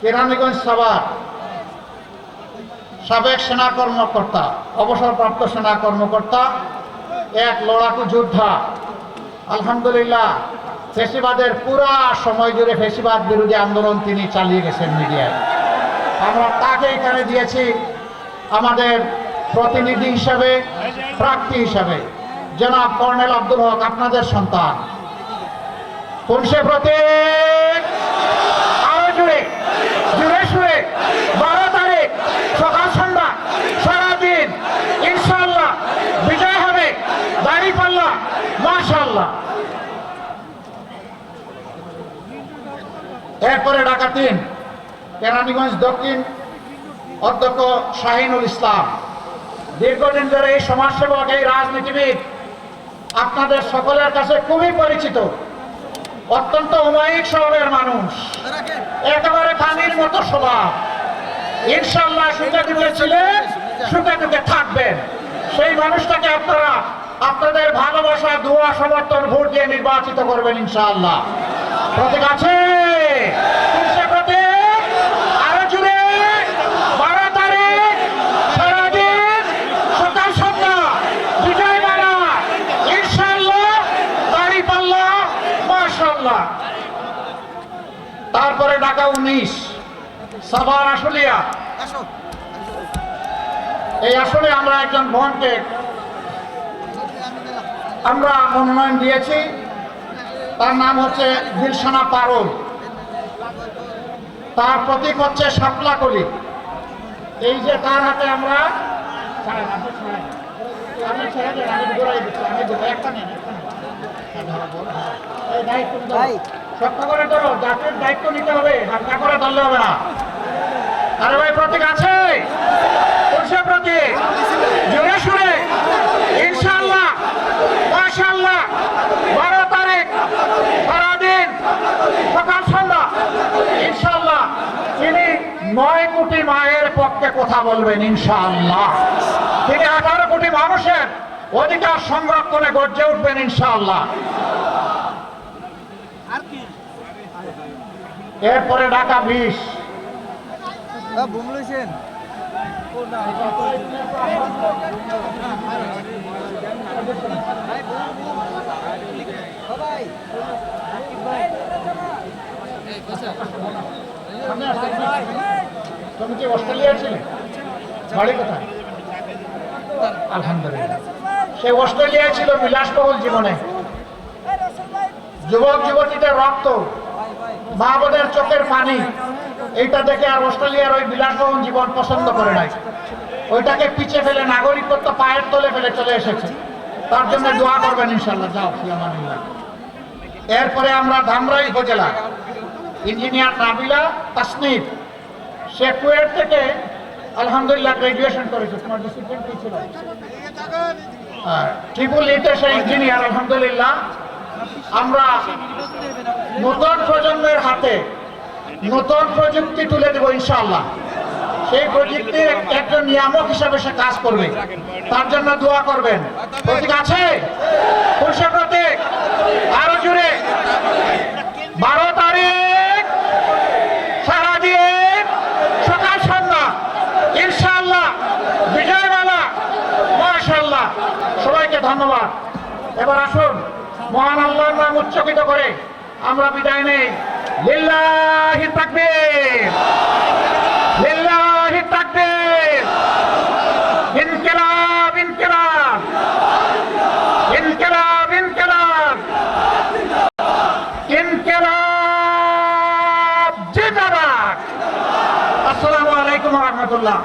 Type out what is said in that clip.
কেরানীগঞ্জ সাভার। সাবেক সেনা কর্মকর্তা, অবসরপ্রাপ্ত সেনা কর্মকর্তা, এক লড়াকু যোদ্ধা। আলহামদুলিল্লাহ, ফেসিবাদের পুরা সময় জুড়ে ফেসিবাদ বিরোধী আন্দোলন তিনি চালিয়ে গেছেন মিডিয়ায়। আমরা তাকে এখানে দিয়েছি আমাদের প্রতিনিধি হিসাবে, প্রার্থী হিসাবে। জনাব কর্নেল আব্দুল হক, আপনাদের সন্তান। পুরুষের প্রতীক আরও জুড়ে জুড়ে শুয়ে বারো তারিখ সকাল সন্ধ্যা সারাদিন ইনশাল্লাহ বিজয় হবে দাড়ি পাল্লা মাশাল্লাহ এরপরে ঢাকা তিন কেরানীগঞ্জ দক্ষিণ অধ্যক্ষ শাহিনুল ইসলাম। দীর্ঘদিন ধরে এই সমাজসেবক, এই রাজনীতিবিদ আপনাদের সকলের কাছে খুবই পরিচিত, অত্যন্ত অমায়িক স্বভাবের মানুষ। একেবারে পানির মতো স্বভাব। ইনশাল্লাহ সুখে দুঃখে ছিলেন সুখে দুঃখে থাকবেন। সেই মানুষটাকে আপনারা, আপনাদের ভালোবাসা, দোয়া, সমর্থন, ভোট দিয়ে নির্বাচিত করবেন ইনশাআল্লাহ। প্রতীক আছে তিনশো প্রতীক আরও জুড়ে বারো তারিখ সারাদিন সকাল সন্ধ্যা বিজয় মালা ইনশাআল্লাহ দাড়ি পাল্লা মাশাআল্লাহ তারপরে ঢাকা উনিশ সাভার আশুলিয়া। এই আসলে আমরা একজন বোনকে আমরা মনোনয়ন দিয়েছি। তার নাম হচ্ছে দিলসানা পারুল। তার প্রতীক হচ্ছে শাপলা কলি। এই যে তার হাতে আমরা আমি একটা নেন, শক্ত দায়িত্ব নিতে হবে ধরলে হবে না। আরে ভাই প্রতীক আছে? কোনসে প্রতীক? জোরে সুরে ইনশাআল্লাহ, মাশাআল্লাহ, বারো তারিখ, সারাদিন, সকাল সন্ধ্যা। ইনশাআল্লাহ, তিনি নয় কোটি মায়ের পক্ষে কথা বলবেন, ইনশাআল্লাহ। তিনি আঠারো কোটি মানুষের অধিকার সংরক্ষণে গর্জে উঠবেন, ইনশাআল্লাহ। এরপরে ঢাকা বিশ। তুমি কি অস্ট্রেলিয়া ছিলে? বাড়ি কোথায়? আলহামদুলিল্লাহ। সে অস্ট্রেলিয়ায় ছিল বিলাসবহুল জীবনে। যুবক যুবতীদের রক্ত মা বোনের চোখের পানি। এইটা দেখে আর অস্ট্রেলিয়ার ওই বিলাসবহন জীবন পছন্দ করে নাই। ওইটাকে পিছে ফেলে নাগরিকত্ব পায়ের তলে ফেলে চলে এসেছে। তার জন্য দোয়া করবেন ইনশাল্লাহ যাও, ফিয়ামানিল্লাহ। এরপরে আমরা ধামরাই উপজেলা। ইঞ্জিনিয়ার নাবিলা তাসনিফ। সে কুয়েট থেকে আলহামদুলিল্লাহ গ্রাজুয়েশন করেছে। তোমার ডিসিপ্লিন কি ছিল? ট্রিপল ইতে সে ইঞ্জিনিয়ার আলহামদুলিল্লাহ। আমরা নতুন প্রজন্মের হাতে নতুন প্রযুক্তি তুলে দেবো ইনশাআল্লাহ। সেই প্রযুক্তির একজন নিয়ামক হিসাবে সে কাজ করবে। তার জন্য দোয়া করবেন। প্রতীক আছে? প্রতীক? আরও জুড়ে বারো তারিখ সারাদিন সবাইকে ধন্যবাদ। এবার আসুন। মহান আল্লাহর নাম উচ্চকিত করে আমরা বিদায় নেই। লিল্লাহি তাকবীর। লিল্লাহি তাকবীর। ইনকিলাব ইনকিলাব। ইনকিলাব ইনকিলাব। ইনকিলাব, জিন্দাবাদ। আসসালামু আলাইকুম ওয়া রাহমাতুল্লাহ।